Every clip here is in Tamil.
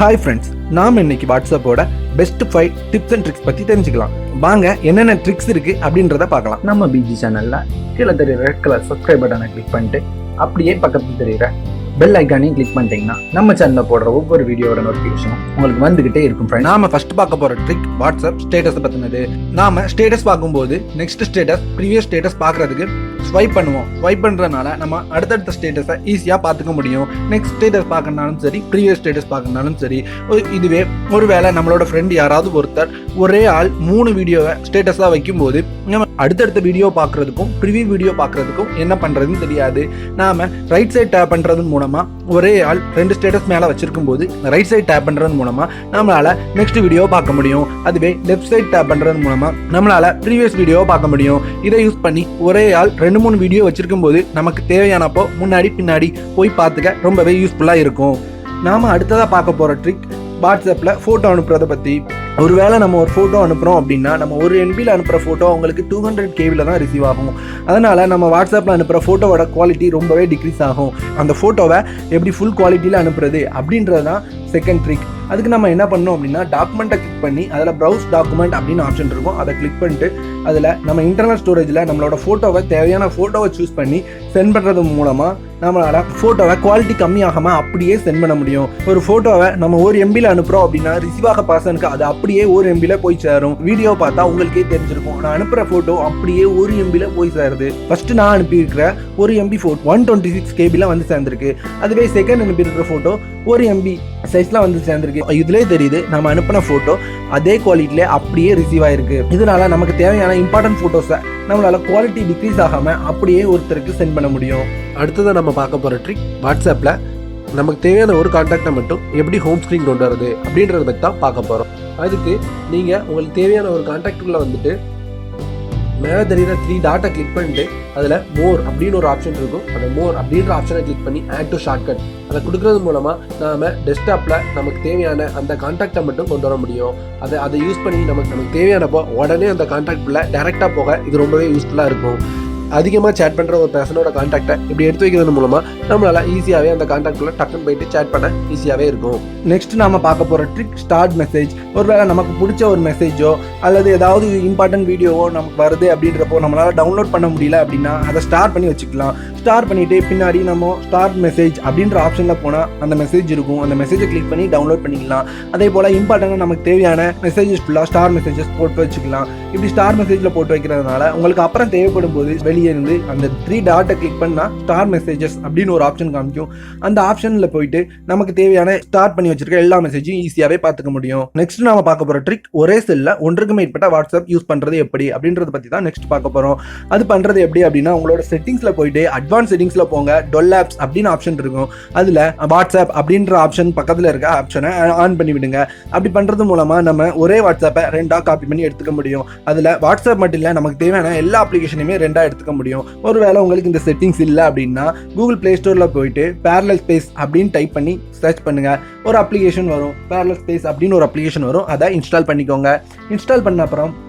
ஹாய் ஃப்ரெண்ட்ஸ் நாம் இன்னைக்கு வாட்ஸ்அப்போட best five tips and tricks பற்றி தெரிஞ்சுக்கலாம். வாங்க என்னென்ன ட்ரிக்ஸ் இருக்கு அப்படின்றத பார்க்கலாம். நம்ம பிஜி சேனல்ல கீழே தெரியுற ரெட் கலர் சப்ஸ்கிரைப் பட்டனை கிளிக் பண்ணிட்டு அப்படியே பக்கத்துல தெரியுற பெல் ஐக்கானையும் கிளிக் பண்ணிட்டீங்கன்னா நம்ம சேனல்ல போடுற ஒவ்வொரு வீடியோட நோட்டிஃபிகேஷனும் உங்களுக்கு வந்துகிட்டே இருக்கும் ஃப்ரெண்ட்ஸ் நாம ஃபர்ஸ்ட் பார்க்க போற ட்ரிக் வாட்ஸ்அப் ஸ்டேட்டஸ் பத்தினது. நாம ஸ்டேட்டஸ் பார்க்கும்போது நெக்ஸ்ட் ஸ்டேட்டஸ் ப்ரீவியஸ் ஸ்டேட்டஸ் பார்க்கறதுக்கு ஸ்வைப் பண்ணுவோம். ஸ்வைப் பண்ணுறதுனால நம்ம அடுத்தடுத்த ஸ்டேட்டஸை ஈஸியாக பார்த்துக்க முடியும். நெக்ஸ்ட் ஸ்டேட்டஸ் பார்க்கறனாலும் சரி ப்ரீவியஸ் ஸ்டேட்டஸ் பார்க்கறனாலும் சரி ஒரு- இதுவே ஒருவேளை நம்மளோட ஃப்ரெண்ட் யாராவது ஒருத்தர் ஒரே ஆள் மூணு வீடியோவை ஸ்டேட்டஸாக வைக்கும்போது நம்ம அடுத்தடுத்த வீடியோ பார்க்குறதுக்கும் ப்ரிவியூ வீடியோ பார்க்குறதுக்கும் என்ன பண்றதுன்னு தெரியாது. நாம ரைட் சைட் டேப் பண்றதன் மூலமா ஒரே ஆள் ரெண்டு ஸ்டேட்டஸ் மேல வச்சிருக்கும் போது ரைட் சைட் டேப் பண்றது மூலமா நம்மளால நெக்ஸ்ட் வீடியோ பார்க்க முடியும். அதுவே லெஃப்ட் சைட் டேப் பண்றது மூலமா நம்மளால ப்ரீவியஸ் வீடியோ பார்க்க முடியும். இதை யூஸ் பண்ணி ஒரே ஆள் ரெண்டு மூணு வீடியோ வச்சிருக்கும் போது நமக்கு தேவையானப்போ முன்னாடி பின்னாடி போய் பார்த்துக்க ரொம்பவே யூஸ்ஃபுல்லாக இருக்கும். நாம் அடுத்ததாக பார்க்க போகிற ட்ரிக் வாட்ஸ்அப்பில் ஃபோட்டோ அனுப்புறதை பற்றி ஒருவேளை நம்ம ஒரு ஃபோட்டோ அனுப்புகிறோம் அப்படின்னா நம்ம ஒரு எம்பியில் அனுப்புகிற ஃபோட்டோ அவங்களுக்கு டூ ஹண்ட்ரட் கேவியில் தான் ரிசீவ் ஆகும். அதனால் நம்ம வாட்ஸ்அப்பில் அனுப்புகிற ஃபோட்டோவோட குவாலிட்டி ரொம்பவே டிக்ரீஸ் ஆகும். அந்த ஃபோட்டோவை எப்படி ஃபுல் குவாலிட்டியில் அனுப்புறது அப்படின்றது தான் செகண்ட் ட்ரிக் அதுக்கு நம்ம என்ன பண்ணோம் அப்படின்னா டாக்குமெண்ட்டை கிளிக் பண்ணி அதில் ப்ரௌஸ் டாக்குமெண்ட் அப்படின்னு ஆப்ஷன் இருக்கும். அதை கிளிக் பண்ணிட்டு அதில் நம்ம இன்டர்னல் ஸ்டோரேஜில் நம்மளோட ஃபோட்டோவை தேவையான ஃபோட்டோவை சூஸ் பண்ணி சென்ட் பண்ணுறது மூலமாக நம்மளால் ஃபோட்டோவை குவாலிட்டி கம்மியாகாமல் அப்படியே சென்ட் பண்ண முடியும். ஒரு ஃபோட்டோவை நம்ம ஒரு எம்பியில் அனுப்புகிறோம் அப்படின்னா ரிசீவ் ஆக பர்சனுக்கு அது அப்படியே ஒரு எம்பியில் போய் சேரும். வீடியோ பார்த்தா உங்களுக்கே தெரிஞ்சிருக்கும். நான் அனுப்புகிற ஃபோட்டோ அப்படியே ஒரு எம்பியில் போய் சேருது. ஃபஸ்ட்டு நான் அனுப்பியிருக்கிற ஒரு MB photo one twenty six கேபியில் வந்து சேர்ந்துருக்கு. அதுவே செகண்ட் அனுப்பியிருக்கிற ஃபோட்டோ ஒரு எம்பி சைஸ்லாம் வந்து சேர்ந்துருக்கு. இதுலேயே தெரியுது நம்ம அனுப்பின ஃபோட்டோ அதே குவாலிட்டியிலே அப்படியே ரிசீவ் ஆயிருக்கு. இதனால நமக்கு தேவையான இம்பார்ட்டன்ட் ஃபோட்டோஸை நம்மளால் குவாலிட்டி டிக்ரீஸ் ஆகாமல் அப்படியே ஒருத்தருக்கு சென்ட் பண்ண முடியும். அடுத்ததான் நம்ம பார்க்க போகிற ட்ரிக் வாட்ஸ்அப்பில் நமக்கு தேவையான ஒரு காண்டாக்டை மட்டும் எப்படி ஹோம் ஸ்க்ரீன் கொண்டு வரது அப்படின்றத பற்றி தான் பார்க்க போகிறோம் அதுக்கு நீங்கள் உங்களுக்கு தேவையான ஒரு காண்டாக்டுக்குள்ளே வந்துட்டு மேலே தெரியுற த்ரீ டாட்டை கிளிக் பண்ணிட்டு அதில் மோர் அப்படின்னு ஒரு ஆப்ஷன் இருக்கும். அந்த மோர் அப்படின்ற ஆப்ஷனை கிளிக் பண்ணி ஆட் டு ஷார்ட்கட் அதை கொடுக்கறது மூலமாக நாம் டெஸ்க்டாப்பில் நமக்கு தேவையான அந்த காண்டாக்டை மட்டும் கொண்டு வர முடியும். அதை அதை யூஸ் பண்ணி நமக்கு நமக்கு தேவையானப்போ உடனே அந்த காண்டாக்டில் டேரெக்டாக போக இது ரொம்பவே யூஸ்ஃபுல்லாக இருக்கும். அதிகமாக சேட் பண்ணுற ஒரு பர்சனோட காண்டாக்டை இப்படி எடுத்து வைக்கிறது மூலமாக நம்மளால ஈஸியாகவே அந்த காண்டாக்டில் டக்குன்னு போயிட்டு சேட் பண்ண ஈஸியாகவே இருக்கும். நெக்ஸ்ட் நம்ம பார்க்க போகிற ட்ரிக் ஸ்டார்ட் மெசேஜ் ஒருவேளை நமக்கு பிடிச்ச ஒரு மெசேஜோ அல்லது ஏதாவது இம்பார்ட்டன்ட் வீடியோவோ நமக்கு வருது அப்படின்றப்போ நம்மளால டவுன்லோட் பண்ண முடியல அப்படின்னா அதை ஸ்டார்ட் பண்ணி வச்சுக்கலாம். ஸ்டார் பண்ணிவிட்டு பின்னாடி நம்ம ஸ்டார் மெசேஜ் அப்படின்ற ஆப்ஷனில் போனால் அந்த மெசேஜ் இருக்கும். அந்த மெசேஜை கிளிக் பண்ணி டவுன்லோட் பண்ணிக்கலாம். அதே போல் இம்பார்ட்டண்டாக நமக்கு தேவையான மெசேஜஸ் ஃபுல்லாக ஸ்டார் மெசேஜஸ் போட்டு வச்சுக்கலாம். இப்படி ஸ்டார் மெசேஜில் போட்டு வைக்கிறதுனால உங்களுக்கு அப்புறம் தேவைப்படும் போது வெளியே இருந்து அந்த த்ரீ டாட்டை கிளிக் பண்ணால் ஸ்டார் மெசேஜஸ் அப்படின்னு ஒரு ஆப்ஷன் காமிக்கும். அந்த ஆப்ஷனில் போயிட்டு நமக்கு தேவையான ஸ்டார்ட் பண்ணி வச்சிருக்க எல்லா மெசேஜையும் ஈஸியாகவே பார்த்துக்க முடியும். நெக்ஸ்ட் நாம பார்க்க போகிற ட்ரிக் ஒரே செல்லில் ஒன்றுக்கு மேற்பட்ட வாட்ஸ்அப் யூஸ் பண்ணுறது எப்படி அப்படின்றத பற்றி தான் நெக்ஸ்ட் பார்க்க போகிறோம் அது பண்ணுறது எப்படி அப்படின்னா உங்களோட செட்டிங்ஸில் போயிட்டு அட்வான்ஸ் செட்டிங்ஸில் போங்க. டொல் ஆப்ஸ் அப்படின்னு ஆப்ஷன் இருக்கும். அதில் வாட்ஸ்அப் அப்படின்ற ஆப்ஷன் பக்கத்தில் இருக்க ஆப்ஷனை ஆன் பண்ணி விடுங்க. அப்படி பண்ணுறது மூலமாக நம்ம ஒரே வாட்ஸ்அப்பை ரெண்டாக காப்பி பண்ணி எடுத்துக்க முடியும். அதில் வாட்ஸ்அப் மட்டும் இல்லை நமக்கு தேவையான எல்லா அப்ளிகேஷனையுமே ரெண்டாக எடுத்துக்க முடியும். ஒருவேளை உங்களுக்கு இந்த செட்டிங்ஸ் இல்லை அப்படின்னா கூகுள் ப்ளே ஸ்டோரில் போயிட்டு பேரலல் ஸ்பேஸ் அப்படின்னு டைப் பண்ணி சர்ச் பண்ணுங்க. ஒரு அப்ளிகேஷன் வரும். பேரலல் ஸ்பேஸ் அப்படின்னு ஒரு அப்ளிகேஷன் வரும். அதை இன்ஸ்டால் பண்ணிக்கோங்க. இன்ஸ்டால் பண்ண அப்புறம்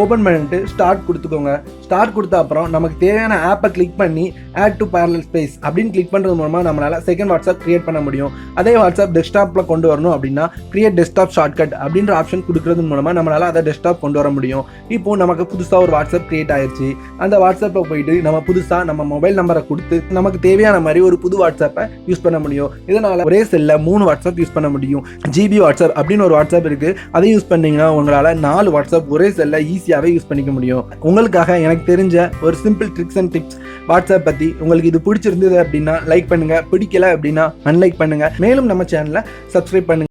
ஓப்பன் பண்ணிட்டு ஸ்டார்ட் கொடுத்துக்கோங்க. ஸ்டார்ட் கொடுத்த அப்புறம் நமக்கு தேவையான ஆப்பை கிளிக் பண்ணி ஆட் டு பேரலல் ஸ்பேஸ் அப்படின்னு கிளிக் பண்ணுறது மூலமாக நம்மளால் செகண்ட் வாட்ஸ்அப் கிரியேட் பண்ண முடியும். அதே வாட்ஸ்அப் டெஸ்க்டாப்பில் கொண்டு வரணும் அப்படின்னா கிரியேட் டெஸ்க்டாப் ஷார்ட்கட் அப்படின்ற ஆப்ஷன் கொடுக்கறது மூலமாக நம்மளால் அதை டெஸ்க்டாப் கொண்டு வர முடியும். இப்போது நமக்கு புதுசாக ஒரு வாட்ஸ்அப் கிரியேட் ஆயிடுச்சு அந்த வாட்ஸ்அப்பில் போயிட்டு நம்ம புதுசாக நம்ம மொபைல் நம்பரை கொடுத்து நமக்கு தேவையான மாதிரி ஒரு புது வாட்ஸ்அப்பை யூஸ் பண்ண முடியும். இதனால் ஒரே செல்லில் மூணு வாட்ஸ்அப் யூஸ் பண்ண முடியும். ஜிபி வாட்ஸ்அப் அப்படின்னு ஒரு வாட்ஸ்அப் இருக்குது அதை யூஸ் பண்ணிங்கன்னா உங்களால் நாலு வாட்ஸ்அப் ஒரே செல்ல ஈஸியாகவே யூஸ் பண்ணிக்க முடியும். உங்களுக்காக எனக்கு தெரிஞ்ச ஒரு simple tricks and tips WhatsApp பத்தி உங்களுக்கு இது பிடிச்சிருந்தது அப்படின்னா லைக் பண்ணுங்க. பிடிக்கல அப்படின்னா அன்லைக் பண்ணுங்க. மேலும் நம்ம சேனலை சப்ஸ்கிரைப் பண்ணுங்கள்